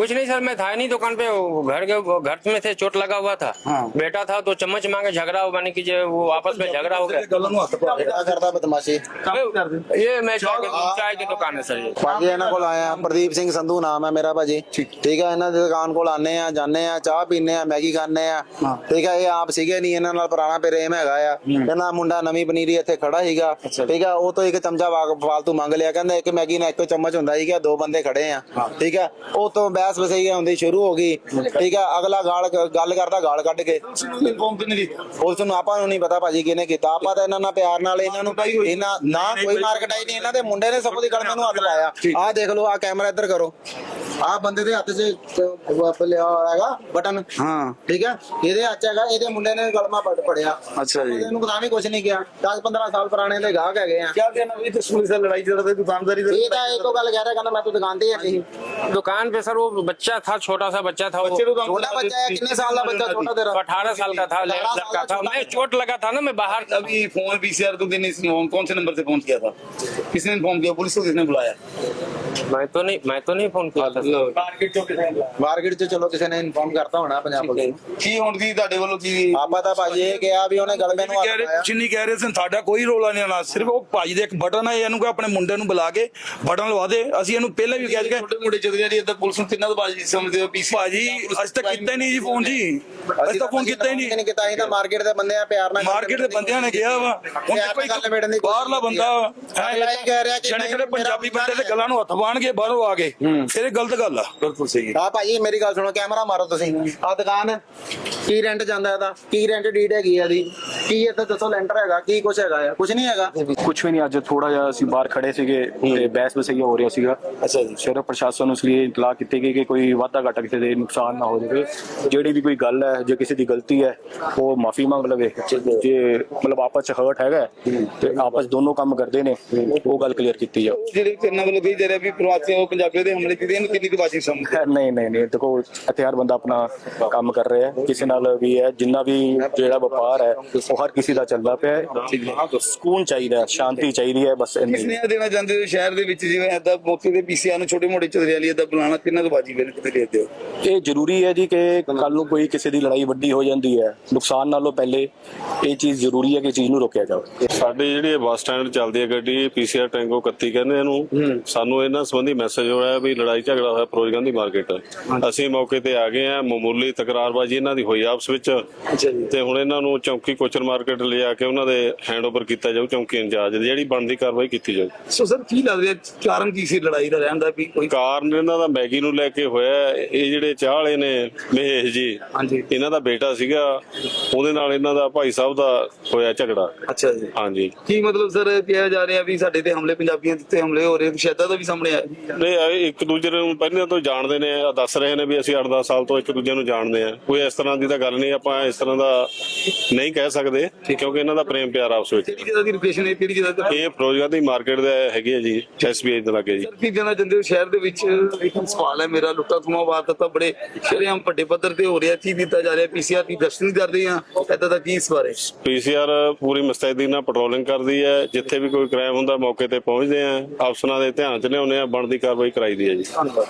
कुछ नहीं सर मैं था नहीं दुकान पे वो घर के वो घर में थे चोट लगा हुआ था हाँ। बेटा था तो चम्मच मांगे झगड़ा हो माने कि जो वो आपस में झगड़ा हो गया ਗੱਲਾਂ ਨੂੰ ਹੱਥ ਪਾ ਕੇ ਕਿਆ ਕਰਦਾ ਬਦਮਾਸ਼ੀ ਕੰਮ ਕਰਦੇ ये मैं चाय की चाय की दुकान है सर ये ਭਾਜੀ ਇਹਨਾਂ ਕੋਲ ਆਇਆ ਪ੍ਰਦੀਪ ਸਿੰਘ ਸੰਧੂ ਨਾਮ ਹੈ ਮੇਰਾ ਭਾਜੀ ਠੀਕ ਹੈ ਇਹਨਾਂ ਦੀ ਦੁਕਾਨ ਕੋਲ ਆਨੇ ਆ ਜਾਂਦੇ ਆ ਚਾਹ ਪੀਨੇ ਆ ਮੈਗੀ ਖਾਂਦੇ ਆ ਹਾਂ। ਠੀਕ ਹੈ ਇਹ ਆਪ ਸੀਗੇ ਨਹੀਂ ਇਹਨਾਂ ਨਾਲ ਪੁਰਾਣਾ ਪ੍ਰੇਮ ਹੈਗਾ ਆ ਕਹਿੰਦਾ ਮੁੰਡਾ ਨਵੀਂ ਪਨੀਰੀ ਇੱਥੇ ਖੜਾ ਸੀਗਾ ਠੀਕ ਹੈ ਉਹ ਤੋਂ ਇੱਕ ਚਮਚਾ ਵਾ- ਫਾਲਤੂ ਮੰਗ ਲਿਆ ਕਹਿੰਦਾ ਇੱਕ ਮੈਗੀ ਨਾਲ ਇੱਕੋ ਚਮਚ ਹੁੰਦਾ ਸੀਗਾ ਦੋ ਬੰਦੇ ਖੜੇ ਆ ਠੀਕ ਹੈ ਉਹ ਤੋਂ ਬਹਿਸ ਵਸਈ ਹੁੰਦੀ ਸ਼ੁਰੂ ਹੋ ਗਈ। ਠੀਕ ਹੈ ਅਗਲਾ ਗਾਲ ਗੱਲ ਕਰਦਾ, ਗਾਲ ਕੱਢ ਕੇ। ਇਨਫੋਰਮ ਉਸ ਨੂੰ ਆਪਾਂ ਨੂੰ ਨਹੀਂ ਪਤਾ ਭਾਜੀ ਕਿਹਨੇ ਕੀਤਾ। ਆਪਾਂ ਤਾਂ ਇਹਨਾਂ ਨਾਲ ਪਿਆਰ ਨਾਲ, ਇਹਨਾਂ ਨੂੰ ਇਹਨਾਂ, ਨਾ ਕੋਈ ਮਾਰਕਟਾਈ ਨਹੀਂ, ਇਹਨਾਂ ਦੇ ਮੁੰਡੇ ਨੇ ਸਭ ਦੀ ਗੱਲ ਮੈਨੂੰ ਹੱਥ ਲਾਇਆ। ਆਹ ਦੇਖ ਲਓ, ਆਹ ਕੈਮਰਾ ਇੱਧਰ ਕਰੋ। ਆਹ ਬੰਦੇ ਦੇ ਹੱਥ 'ਚ ਅਹ, ਲਿਆ ਹੋਇਆ ਹੈਗਾ ਬਟਨ ਹਾਂ ਠੀਕ ਹੈ ਇਹਦੇ ਹੱਥ 'ਚ ਹੈਗਾ ਇਹਦੇ ਮੁੰਡੇ ਨੇ ਗਲਮਾ ਪੜ ਪੜਿਆ ਅੱਛਾ ਜੀ ਇਹਨੂੰ ਪਤਾ ਵੀ ਕੁਝ ਨਹੀਂ ਗਿਆ 10 15 ਸਾਲ ਪੁਰਾਣੇ ਦੇ ਗਾਹਕ ਹੈਗੇ ਆ ਕਿਆ ਦੇਣਾ ਵੀ ਤੇ ਸੁਣੀ ਸਰ ਲੜਾਈ ਚੱਲ ਰਹੀ ਦੁਕਾਨਦਾਰੀ ਇਹ ਤਾਂ ਇੱਕੋ ਗੱਲ ਕਹਿ ਰਿਹਾ ਕਹਿੰਦਾ ਮੈਂ ਤਾਂ ਦੁਕਾਨ ਤੇ ਹੀ ਹੈਗੀ दुकान पे सर वो बच्चा था छोटा सा बच्चा था वो ਬੱਚੇ ਨੂੰ ਕੰਮ ਛੋਟਾ ਬੱਚਾ ਹੈ ਕਿੰਨੇ ਸਾਲ ਦਾ ਬੱਚਾ ਛੋਟਾ ਤੇਰਾ अठारह साल का था अठारह साल लड़का का था छोटा मैं चोट लगा था ना मैं बाहर अभी फोन पीसीआर को देने इस- कौन से नंबर से फोन किया था किसने इन्फॉर्म किया पुलिस को किसने बुलाया ਮੈਂ ਤਾਂ ਨਹੀਂ ਮੈਂ ਤਾਂ ਨਹੀਂ ਫੋਨ ਕੀਤਾ ਸਰ। ਮਾਰਕੀਟ ਚੋਂ ਕਿਸੇ ਨੇ ਮਾਰਕੀਟ 'ਚ ਚਲੋ ਕਿਸੇ ਨੇ ਇਨਫੋਰਮ ਕਰਤਾ ਹੋਣਾ ਪੰਜਾਬ ਪੁਲਿਸ ਕੀ ਹੁਣ ਦੀ ਤੁਹਾਡੇ ਵੱਲੋਂ ਕੀ ਆਪਾਂ ਤਾਂ ਭਾਜੀ ਇਹ ਕਿਹਾ ਵੀ ਉਹਨੇ ਗਲਮੇ ਨੂੰ ਕਹਿ ਹੱਥ ਰਹੇ ਕਹਿ ਰਹੇ ਸਨ ਸਾਡਾ ਕੋਈ ਰੋਲਾ ਨਹੀਂ ਨਾ ਸਿਰਫ ਉਹ ਭਾਜੀ ਦੇ ਇੱਕ ਬਟਨ ਹੈ ਇਹਨੂੰ ਕਹ ਆਪਣੇ ਮੁੰਡੇ ਨੂੰ ਬੁਲਾ ਕੇ ਬਟਨ ਲਵਾ ਦੇ। ਅਸੀਂ ਇਹਨੂੰ ਪਹਿਲਾਂ ਵੀ ਕਹਿ ਚੁੱਕੇ ਛੋਟੇ ਮੁੰਡੇ ਜਦੋਂ ਜੀ ਤਾਂ ਪੁਲਿਸ ਨੂੰ ਤਿੰਨਾਂ ਤੋਂ ਬਾਜੀ ਸਮਝਦੇ ਹੋ ਪੀਸੀ ਭਾਜੀ ਅੱਜ ਤੱਕ ਕੀਤਾ ਨਹੀਂ ਜੀ ਫੋਨ ਜੀ। ਅੱਜ ਤੱਕ ਫੋਨ ਕੀਤਾ ਨਹੀਂ। ਨਹੀਂ ਕੀਤਾ ਅਸੀਂ ਤਾਂ ਮਾਰਕੀਟ ਦੇ ਬੰਦੇ ਆ ਪਿਆਰ ਨਾਲ ਮਾਰਕੀਟ ਦੇ ਬੰਦਿਆਂ ਨੇ ਕਿਹਾ ਵਾ। ਹੁਣ ਦੇਖੋ ਬਾਹਰਲਾ ਬੰਦਾ ਹੈ ਅਗਲਾ ਕਹਿ ਰਿਹਾ ਕਿ ਪੰਜਾਬੀ ਬੰਦੇ ਦੇ ਗੱਲਾਂ ਨੂੰ ਹੱਥ ਬਾਣ ਬਾਣਗੇ ਬਾਹਰੋਂ ਆ ਕੇ ਫਿਰ ਇਹ ਗਲਤ ਗੱਲ ਆ। ਬਿਲਕੁਲ ਸਹੀ ਹਾਂ। ਭਾਜੀ ਮੇਰੀ ਗੱਲ ਸੁਣੋ ਕੈਮਰਾ ਮਾਰੋ ਤੁਸੀਂ। ਆ ਦੁਕਾਨ ਹੈ। ਕੀ ਰੈਂਟ ਜਾਂਦਾ ਇਹਦਾ? ਕੀ ਰੈਂਟ ਡੀਡ ਹੈਗੀ ਆ ਦੀ ਕੀ ਇੱਥੇ ਦੱਸੋ ਲੈਂਟਰ ਹੈਗਾ ਕੀ ਕੁਛ ਹੈਗਾ ਆ? ਕੁਛ ਨਹੀਂ ਹੈਗਾ? ਕੁਝ ਵੀ ਨਹੀਂ ਅੱਜ ਥੋੜਾ ਜਿਹਾ ਅਸੀਂ ਬਾਹਰ ਖੜੇ ਸੀਗੇ ਤੇ ਬਹਿਸ ਬਸਈਆ ਹੋ ਰਿਹਾ ਸੀਗਾ। ਅੱਛਾ ਜੀ। ਸ਼ਹਿਰ ਪ੍ਰਸ਼ਾਸਨ ਨੂੰ ਇਸ ਲਈ ਇਤਲਾਹ ਕੀਤੀ ਗਈ ਕਿ ਕੋਈ ਵਾਧਾ ਘਾਟਾ ਕਿਸੇ ਦੇ ਨੁਕਸਾਨ ਨਾ ਹੋ ਜਾਵੇ। ਜਿਹੜੀ ਵੀ ਕੋਈ ਗੱਲ ਹੈ ਜੇ ਕਿਸੇ ਦੀ ਗਲਤੀ ਹੈ ਉਹ ਮਾਫੀ ਮੰਗ ਲਵੇ। ਜੇ ਮਤਲਬ ਆਪਸ ਚ ਹਰਟ ਹੈਗਾ ਤੇ ਆਪਸ ਦੋਨੋਂ ਕੰਮ ਕਰਦੇ ਨੇ ਉਹ ਗੱਲ ਕਲੀਅਰ ਕੀਤੀ ਜਾਓ ਜਿਹੜੇ ਕਿੰਨਾ ਵੱਲੋਂ ਕਹੀ ਜਾ ਰਿਹਾ ਵੀ ਪ੍ਰਵਾਸੀ ਉਹ ਪੰਜਾਬੀਆਂ ਦੇ ਹਮਲੇ ਕੀਤੇ ਇਹਨੂੰ ਕਿੰਨੀ ਕੁ ਬਾਜੀ ਸਮਝਦੇ? ਨਹੀਂ ਨਹੀਂ ਨਹੀਂ ਦੇਖੋ ਇੱਥੇ ਹਰ ਬੰਦਾ ਆਪਣਾ ਕੰਮ ਕਰ ਰਿਹਾ ਹੈ। ਕਿਸੇ ਨਾਲ ਵੀ ਹੈ ਜਿੰਨਾ ਵੀ ਜਿਹੜਾ ਵਪਾਰ ਹੈ ਉਹ ਹਰ ਕਿਸੇ ਦਾ ਚੱਲਦਾ ਪਿਆ ਹੈ। ਸਕੂਨ ਚਾਹੀਦਾ ਹੈ ਸ਼ਾਂਤੀ ਚਾਹੀਦੀ ਹੈ ਬਸ ਇੰਨੀ ਕਿਸਨੇ ਦੇਣਾ ਚਾਹੁੰਦੇ ਹੋ? ਸ਼ਹਿਰ ਦੇ ਵਿੱਚ ਜਿਵੇਂ ਏਦਾਂ ਮੌਕੇ ਤੇ ਪੀਸੀਆਰ ਨੂੰ ਛੋਟੇ ਮੋਟੇ ਚਦਰੀਆਂ ਲਈ ਏਦਾਂ ਬੁਲਾਉਣਾ ਕਿੰਨਾ ਕੁ ਬਾਜੀ ਵੇਲੇ ਕਿਤੇ ਦੇ ਦਿਓ? ਇਹ ਜ਼ਰੂਰੀ ਹੈ ਜੀ ਕਿ ਕੱਲ ਨੂੰ ਕੋਈ ਕਿਸੇ ਦੀ ਲੜਾਈ ਵੱਡੀ ਹੋ ਜਾਂਦੀ ਹੈ। ਨੁਕਸਾਨ ਨਾਲੋਂ ਪਹਿਲੇ ਇਹ ਚੀਜ਼ ਜ਼ਰੂਰੀ ਹੈ ਕਿ ਚੀਜ਼ ਨੂੰ ਰੋਕਿਆ ਜਾਵੇ। ਸਾਡੇ ਜਿਹੜੀ ਬੱਸ ਸਟੈਂਡ ਚੱਲਦੀ ਹੈ ਗੱਡੀ ਪੀਸੀਆਰ ਟੈਂਗੋ 31 ਕਹਿੰਦੇ ਇਹਨੂੰ ਸਾਨੂੰ ਇਹਨਾਂ ਸੰਬੰਧੀ ਮੈਸੇਜ ਹੋਇਆ ਵੀ ਲੜਾਈ ਝਗੜਾ ਹੋਇਆ ਫਿਰੋਜ਼ਗੰਜ ਦੀ ਮਾਰਕੀਟ ਅਸੀਂ ਮੌਕੇ ਤੇ ਆ ਗਏ ਆ ਮਾਮੂਲੀ ਤਕਰਾਰਬਾਜ਼ੀ ਇਹਨਾਂ ਦੀ ਹੋਈ ਆਪਸ ਵਿੱਚ। ਤੇ ਹੁਣ ਇਹਨਾਂ ਨੂੰ ਚੌਂਕੀ ਕੋਚਰ ਮਾਰਕੀਟ ਲਿਆ ਕੇ ਉਹਨਾਂ ਦੇ ਹੈਂਡਓਵਰ ਕੀਤਾ ਜਾਊ ਚੌਂਕੀ ਇੰਚਾਰਜ ਜਿਹੜੀ ਬਣਦੀ ਕਾਰਵਾਈ ਕੀਤੀ ਜਾਊ। ਸੋ ਸਰ ਕੀ ਲੱਗ ਰਿਹਾ ਕਾਰਨ ਕੀ ਸੀ ਲੜਾਈ ਦਾ? ਰਹਿਣ ਦਾ ਵੀ ਕੋਈ? ਕਾਰਨ ਇਹਨਾਂ ਦਾ ਮੈਗੀ ਨੂੰ ਲੈ ਕੇ ਹੋਇਆ। ਇਹ ਜਿਹੜੇ ਚਾਹ ਵਾਲੇ ਨੇ ਮਹੇਸ਼ ਜੀ ਹਾਂਜੀ। ਇਹਨਾਂ ਦਾ ਬੇਟਾ ਸੀਗਾ ਉਹਦੇ ਨਾਲ ਇਹਨਾਂ ਦਾ ਭਾਈ ਸਾਹਿਬ ਦਾ ਹੋਇਆ ਝਗੜਾ। ਅੱਛਾ ਜੀ। ਹਾਂਜੀ। ਕੀ ਮਤਲਬ ਸਰ ਕਿਹਾ ਜਾ ਰਿਹਾ ਵੀ ਸਾਡੇ ਤੇ ਹਮਲੇ ਪੰਜਾਬੀਆਂ ਦੇ ਉੱਤੇ ਹਮਲੇ ਹੋ ਰਹੇ ਸ਼ੈਦਾ ਦਾ ਵੀ ਸਾਹਮਣੇ ਨਹੀਂ ਇਹ ਇੱਕ ਦੂਜੇ ਨੂੰ ਪਹਿਲਾਂ ਤੋਂ ਜਾਣਦੇ ਨੇ ਦੱਸ ਰਹੇ ਨੇ ਵੀ ਅਸੀਂ 8-10 ਸਾਲ ਤੋਂ ਇੱਕ ਦੂਜੇ ਨੂੰ ਜਾਣਦੇ ਆ ਕੋਈ ਇਸ ਤਰ੍ਹਾਂ ਦੀ ਤਾਂ ਗੱਲ ਨਹੀਂ ਆਪਾਂ ਇਸ ਤਰ੍ਹਾਂ ਦਾ ਨਹੀਂ ਕਹਿ ਸਕਦੇ ਕਿਉਂਕਿ ਇਹਨਾਂ ਦਾ ਪ੍ਰੇਮ ਪਿਆਰ ਆਪਸ ਵਿੱਚ। ਕਿਹੜੀ ਜਗ੍ਹਾ ਦੀ ਲੋਕੇਸ਼ਨ ਹੈ ਕਿਹੜੀ ਜਗ੍ਹਾ ਤੇ ਇਹ ਫਿਰੋਜ਼ਗਾਰ ਦੀ ਮਾਰਕੀਟ ਦੇ ਹੈਗੀ ਹੈ ਜੀ ਐਸਬੀਆਈ ਦੇ ਲਾਗੇ ਜੀ। ਕੀ ਚਾਹੁੰਦੇ ਹੋ? ਸ਼ਹਿਰ ਦੇ ਵਿੱਚ ਇੱਕ ਸਵਾਲ ਹੈ ਮੇਰਾ ਲੁੱਟਾ ਖੁਮਾ ਵਾਰਦਾਤਾਂ ਬੜੇ ਸ਼ਰੇਆਮ ਵੱਡੇ ਪੱਧਰ ਤੇ ਹੋ ਰਿਹਾ ਕੀ ਦਿੱਤਾ ਜਾ ਰਿਹਾ? ਪੀਸੀਆਰ ਦੀ ਦਰਸ਼ਨ ਕਰ ਰਹੀ ਆ ਏਦਾਂ ਦਾ ਕੀ ਇਸ ਬਾਰੇ? ਪੀਸੀਆਰ ਪੂਰੀ ਮੁਸਤੈਦੀ ਨਾਲ ਪੈਟਰੋਲਿੰਗ ਕਰਦੀ ਹੈ ਜਿੱਥੇ ਵੀ ਕੋਈ ਕ੍ਰਾਈਮ ਹੁੰਦਾ ਮੌਕੇ ਤੇ ਪਹੁੰਚਦੇ ਆ ਅਫਸਰਾਂ ਦੇ ਧਿਆਨ ਚ ਲਿਆਉਂਦੇ ਆ ਬਣਦੀ ਕਾਰਵਾਈ ਕਰਾਈ ਦੀ ਹੈ ਜੀ। ਧੰਨਵਾਦ।